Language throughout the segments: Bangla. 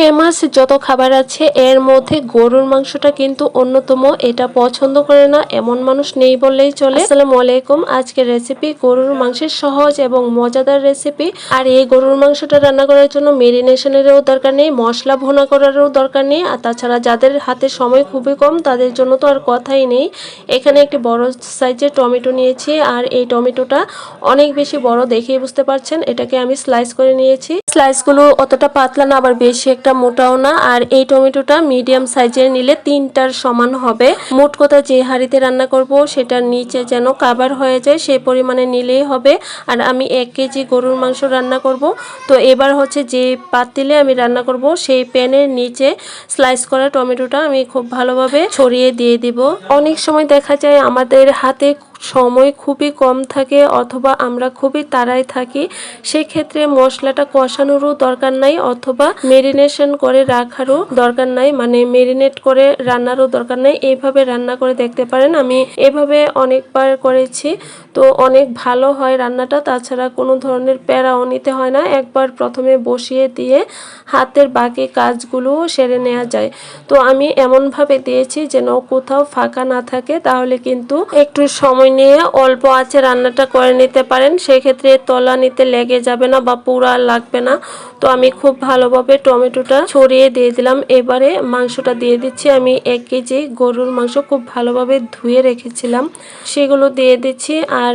ফেমাস যত খাবার আছে, এর মধ্যে গরুর মাংসটা কিন্তু অন্যতম। এটা পছন্দ করে না, এমন মানুষ নেই বললেই চলে। আসসালামু আলাইকুম। আজকের রেসিপি গরুর মাংসের সহজ এবং মজাদার রেসিপি আর এই গরুর মাংসটা রান্না করার জন্য মেরিনেশনেরও দরকার নেই, মশলা ভোনা করারও দরকার নেই। আর তাছাড়া যাদের হাতে সময় খুবই কম, তাদের জন্য তো আর কথাই নেই। এখানে একটি বড় সাইজের টমেটো নিয়েছি, আর এই টমেটোটা অনেক বেশি বড় দেখেই বুঝতে পারছেন। এটাকে আমি স্লাইস করে নিয়েছি। স্লাইসগুলো অতটা পাতলা না, আবার বেশি একটা মোটাও না, আর এই টমেটোটা মিডিয়াম সাইজের নিলে তিনটার সমান হবে। মোট কথা যে হাঁড়িতে রান্না করব সেটার নিচে যেন কাবার হয়ে যায় সেই পরিমাণে নিলেই হবে। আর আমি এক কেজি গরুর মাংস রান্না করব। তো এবার হচ্ছে যে পাতিলে আমি রান্না করব, সেই প্যানের নিচে স্লাইস করা টমেটোটা আমি খুব ভালোভাবে ছড়িয়ে দিয়ে দিব। অনেক সময় দেখা যায় আমাদের হাতে সময় খুবই কম থাকে অথবা আমরা খুবই তাড়ায় থাকি, সেক্ষেত্রে মশলাটা কষানোরও দরকার নাই অথবা মেরিনেশন করে রাখারও দরকার নাই মানে মেরিনেট করে রান্নারও দরকার নাই। এইভাবে রান্না করে দেখতে পারেন, আমি এভাবে অনেকবার করেছি। তো অনেক ভালো হয় রান্নাটা, তাছাড়া কোনো ধরনের প্যারাও নিতে হয় না। একবার প্রথমে বসিয়ে দিয়ে হাতের বাকি কাজগুলো সেরে নেওয়া যায়। তো আমি এমনভাবে দিয়েছি যেন কোথাও ফাঁকা না থাকে, তাহলে কিন্তু একটু সময় নিয়ে অল্প আছে রান্নাটা করে নিতে পারেন, সেক্ষেত্রে তলা নিতে লেগে যাবে না বা পুরা লাগবে না। তো আমি খুব ভালোভাবে টমেটোটা ছড়িয়ে দিয়ে দিলাম। এবারে মাংসটা দিয়ে দিচ্ছি। আমি এক কেজি গরুর মাংস খুব ভালোভাবে ধুয়ে রেখেছিলাম। সেগুলো দিয়ে দিচ্ছি আর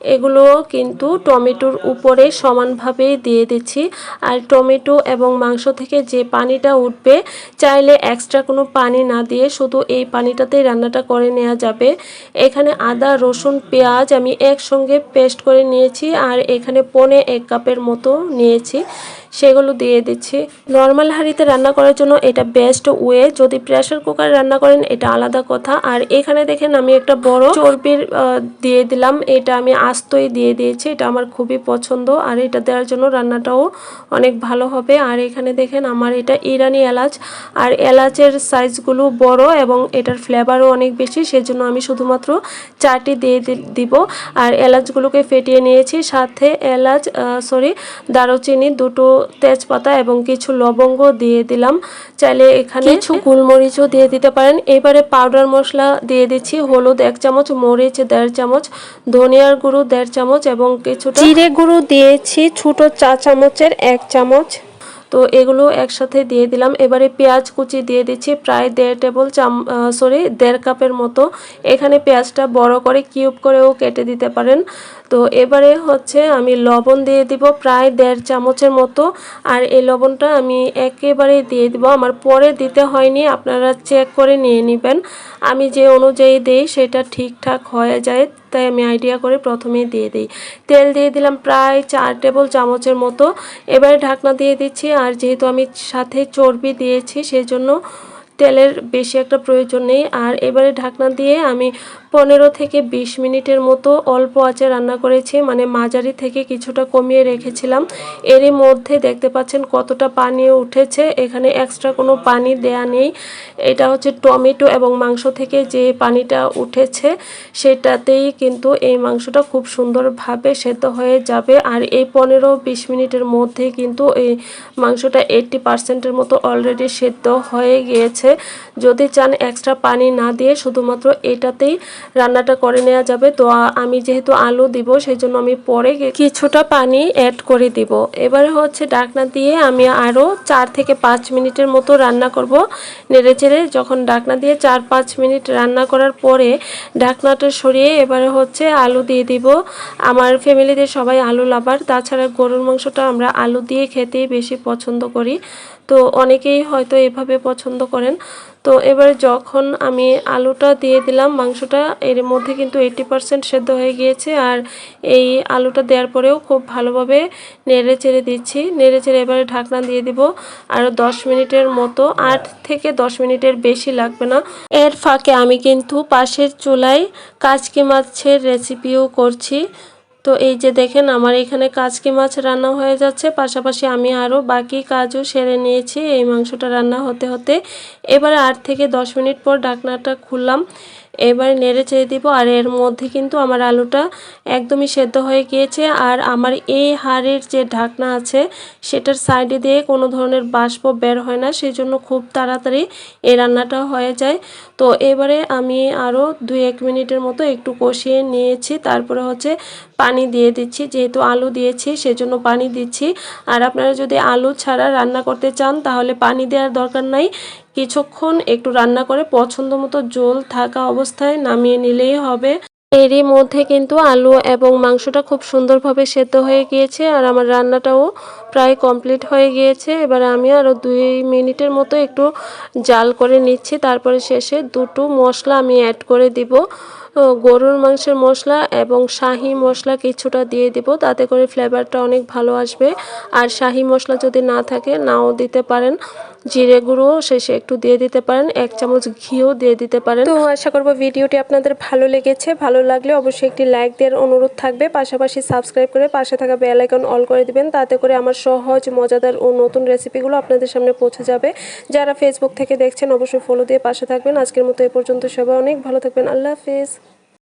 এগুলো কিন্তু টমেটোর উপরে সমানভাবে দিয়ে দিচ্ছি। আর টমেটো এবং মাংস থেকে যে পানিটা উঠবে, চাইলে এক্সট্রা কোনো পানি না দিয়ে শুধু এই পানিটাতেই রান্নাটা করে নেওয়া যাবে। এখানে আদা, রসুন, পেঁয়াজ আমি একসঙ্গে পেস্ট করে নিয়েছি আর এখানে পনে এক কাপের মতো নিয়েছি। সেগুলো দিয়ে দিচ্ছি। নর্মাল হাঁড়িতে রান্না করার জন্য এটা বেস্ট ওয়ে যদি প্রেশার কুকার রান্না করেন, এটা আলাদা কথা। আর এখানে দেখেন আমি একটা বড় চর্বির দিয়ে দিলাম। এটা আমি আস্তই দিয়ে দিয়েছি। এটা আমার খুবই পছন্দ। আর এটা দেওয়ার জন্য রান্নাটাও অনেক ভালো হবে। আর এখানে দেখেন আমার এটা ইরানি এলাচ। আর এলাচের সাইজগুলো বড় এবং এটার ফ্লেভারও অনেক বেশি। সেজন্য আমি শুধুমাত্র চারটি দিয়ে দিব। আর এলাচগুলোকে ফেটিয়ে নিয়েছি। সাথে এলাচ সরি দারুচিনি দুটো তেজপাতা এবং কিছু লবঙ্গ দিয়ে দিলাম। চাইলে এখানে কিছু গোলমরিচও দিয়ে দিতে পারেন। এবারে পাউডার মশলা দিয়ে দিচ্ছি। হলুদ এক চামচ মরিচ দেড় চামচ ধনিয়ার গুঁড়ো দেড় চামচ এবং কিছু জিরে গুঁড়ো দিয়েছি ছোট চা চামচের এক চামচ। তো এগুলো একসাথে দিয়ে দিলাম। এবারে পেঁয়াজ কুচি দিয়ে দিচ্ছি, প্রায় দেড় টেবিল চাম সরি দেড় কাপের মতো। এখানে পেঁয়াজটা বড় করে কিউব করেও কেটে দিতে পারেন। তো এবারে হচ্ছে আমি লবণ দিয়ে দিব প্রায় দেড় চামচের মতো। আর এই লবণটা আমি একেবারে দিয়ে দিব। আমার পরে দিতে হয়নি, আপনারা চেক করে নিয়ে নেবেন। আমি যে অনুযায়ী দেই, সেটা ঠিকঠাক হয়ে যায়। তাই আমি আইডিয়া করে প্রথমেই দিয়ে দিই। তেল দিয়ে দিলাম প্রায় চার টেবিল চামচের মতো। এবারে ঢাকনা দিয়ে দিচ্ছি আর যেহেতু আমি সাথে চর্বি দিয়েছি সেই জন্য তেলের বেশি একটা প্রয়োজন নেই। আর এবারে ঢাকনা দিয়ে আমি পনেরো থেকে বিশ মিনিটের মতো অল্প আঁচে রান্না করেছি মানে মাঝারি থেকে কিছুটা কমিয়ে রেখেছিলাম। এরই মধ্যে দেখতে পাচ্ছেন কতটা পানি উঠেছে। এখানে এক্সট্রা কোনো পানি দেয়া নেই। এটা হচ্ছে টমেটো এবং মাংস থেকে যে পানিটা উঠেছে, সেটাতেই কিন্তু এই মাংসটা খুব সুন্দরভাবে সেদ্ধ হয়ে যাবে। আর এই পনেরো বিশ মিনিটের মধ্যে কিন্তু এই মাংসটা এইট্টি পার্সেন্টের মতো অলরেডি সেদ্ধ হয়ে গিয়েছে। যদি চান এক্সট্রা পানি না দিয়ে, শুধুমাত্র এটাতেই রান্নাটা করে নেওয়া যাবে। তো আমি যেহেতু আলু দিব সেই জন্য আমি পরে কিছুটা পানি অ্যাড করে দিব। এবারে হচ্ছে ডাকনা দিয়ে আমি আরও চার থেকে পাঁচ মিনিটের মতো রান্না করব। নেড়ে চেড়ে যখন ডাকনা দিয়ে চার পাঁচ মিনিট রান্না করার পরে ডাকনাটা সরিয়ে এবারে হচ্ছে আলু দিয়ে দিব। আমার ফ্যামিলিতে সবাই আলু লাভার তাছাড়া গরুর মাংসটা আমরা আলু দিয়ে খেতেই বেশি পছন্দ করি। তো অনেকেই হয়তো এভাবে পছন্দ করেন। তো এবার যখন আমি আলুটা দিয়ে দিলাম, মাংসটা এর মধ্যে কিন্তু এইটি পার্সেন্ট সেদ্ধ হয়ে গিয়েছে আর এই আলুটা দেওয়ার পরেও খুব ভালোভাবে নেড়ে চেড়ে দিচ্ছি। নেড়ে চেড়ে এবারে ঢাকনা দিয়ে দিব আর দশ মিনিটের মতো, আট থেকে দশ মিনিটের বেশি লাগবে না। এর ফাঁকে আমি কিন্তু পাশের চুলায় কাচকি মাছের রেসিপিও করছি। তো এই যে দেখেন, আমার এখানে কাচকি মাছ রান্না হয়ে যাচ্ছে। পাশাপাশি আমি আরও বাকি কাজও সেরে নিয়েছি। এই মাংসটা রান্না হতে হতে এবার আট থেকে দশ মিনিট পর ডাকনাটা খুললাম। এবার নেড়ে চেড়ে দিব। আর এর মধ্যে কিন্তু আমার আলুটা একদমই সেদ্ধ হয়ে গিয়েছে। আর আমার এই হাড়ের যে ঢাকনা আছে, সেটার সাইডে দিয়ে কোনো ধরনের বাষ্প বের হয় না। সেই জন্য খুব তাড়াতাড়ি এই রান্নাটা হয়ে যায়। তো এবারে আমি আরও দুই এক মিনিটের মতো একটু কষিয়ে নিয়েছি। তারপরে হচ্ছে পানি দিয়ে দিচ্ছি। যেহেতু আলু দিয়েছি, সেজন্য পানি দিচ্ছি। আর আপনারা যদি আলু ছাড়া রান্না করতে চান, তাহলে পানি দেওয়ার দরকার নাই। কিছুক্ষণ একটু রান্না করে পছন্দ মতো জল থাকা অবস্থায় নামিয়ে নিলেই হবে। এরই মধ্যে কিন্তু আলু এবং মাংসটা খুব সুন্দরভাবে সেদ্ধ হয়ে গিয়েছে আর আমার রান্নাটাও প্রায় কমপ্লিট হয়ে গিয়েছে। এবার আমি আরও দুই মিনিটের মতো একটু জাল করে নিচ্ছি। তারপরে শেষে দুটো মশলা আমি অ্যাড করে দিব। গরুর মাংসের মশলা এবং শাহি মশলা কিছুটা দিয়ে দিব। তাতে করে ফ্লেভারটা অনেক ভালো আসবে। আর শাহি মশলা যদি না থাকে, নাও দিতে পারেন। জিরে গুঁড়ো শেষে একটু দিয়ে দিতে পারেন। এক চামচ ঘিও দিয়ে দিতে পারেন। তো আশা করব ভিডিওটি আপনাদের ভালো লেগেছে। ভালো লাগলে অবশ্যই একটি লাইক দেওয়ার অনুরোধ থাকবে। পাশাপাশি সাবস্ক্রাইব করে পাশে থাকা বেল আইকন অল করে দিবেন। তাতে করে আমার সহজ, মজাদার ও নতুন রেসিপিগুলো আপনাদের সামনে পৌঁছে যাবে। যারা ফেসবুক থেকে দেখছেন, অবশ্যই ফলো দিয়ে পাশে থাকবেন। আজকের মতো এ পর্যন্ত সবাই অনেক ভালো থাকবেন। আল্লাহ হাফিজ।